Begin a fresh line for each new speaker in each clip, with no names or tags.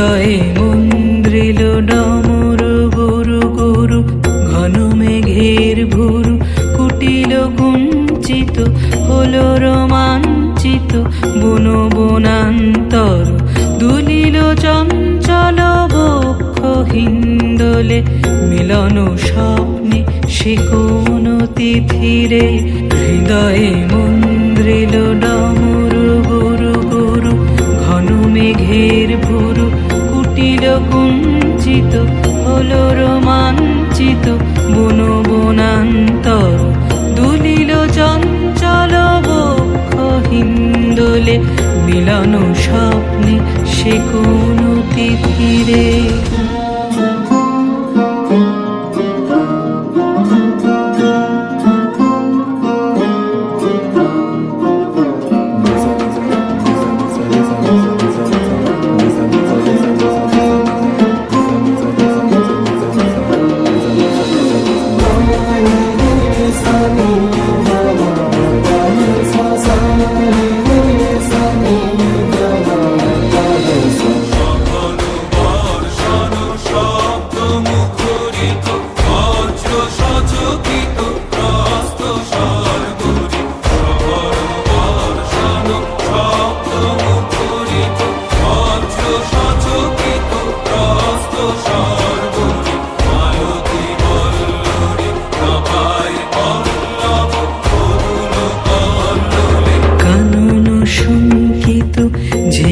হৃদয়ে মন্দ্রিল ডমর গুরু গুরু, ঘন মেঘের ভুরু, কুটিল কুঞ্চিত, হলো রোমাঞ্চিত, বন বনান্তর, দুলিল চঞ্চল বক্ষ হিন্দলে মিলন স্বপ্নে সে তিথিরে, হৃদয়ে মন্দ্রিল কুঞ্চিত হল রোমাঞ্চিত বন বনান্তর দুলিল চঞ্চল বক্ষ হিন্দোলে মিলন স্বপ্নে সে কোন তিথিরে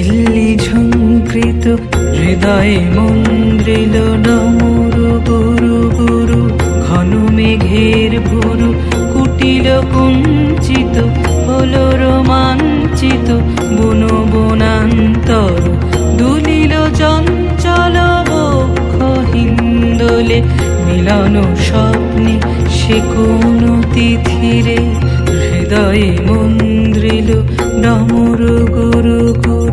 ঝিল্লি ঝঙ্কৃত হৃদয়ে মন্দ্রিল ডমর গুরু গুরু, ঘন মেঘের ভুরু, কুটিল কুঞ্চিত, হলো রোমাঞ্চিত, বন বনান্তর, দুলিল চঞ্চল হিন্দোলে, মিলন স্বপ্নে সে কোন তিথিরে, হৃদয়ে মন্দ্রিল ডমর গুরু গুরু।